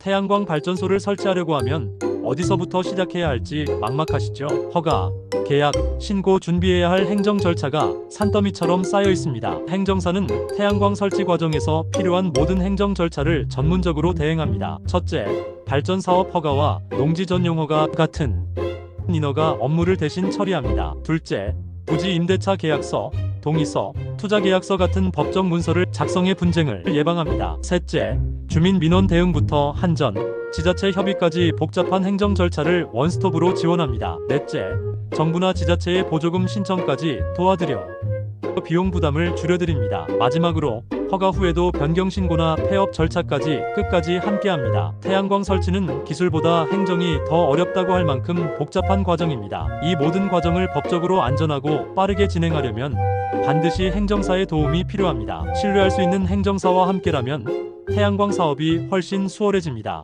태양광 발전소를 설치하려고 하면 어디서부터 시작해야 할지 막막하시죠? 허가, 계약, 신고 준비해야 할 행정 절차가 산더미처럼 쌓여 있습니다. 행정사는 태양광 설치 과정에서 필요한 모든 행정 절차를 전문적으로 대행합니다. 첫째, 발전 사업 허가와 농지 전용 허가 같은 인허가 업무를 대신 처리합니다. 둘째, 부지 임대차 계약서, 동의서, 투자 계약서 같은 법적 문서를 작성해 분쟁을 예방합니다. 셋째, 주민 민원 대응부터 한전, 지자체 협의까지 복잡한 행정 절차를 원스톱으로 지원합니다. 넷째, 정부나 지자체의 보조금 신청까지 도와드려 비용 부담을 줄여드립니다. 마지막으로 허가 후에도 변경 신고나 폐업 절차까지 끝까지 함께합니다. 태양광 설치는 기술보다 행정이 더 어렵다고 할 만큼 복잡한 과정입니다. 이 모든 과정을 법적으로 안전하고 빠르게 진행하려면 반드시 행정사의 도움이 필요합니다. 신뢰할 수 있는 행정사와 함께라면 태양광 사업이 훨씬 수월해집니다.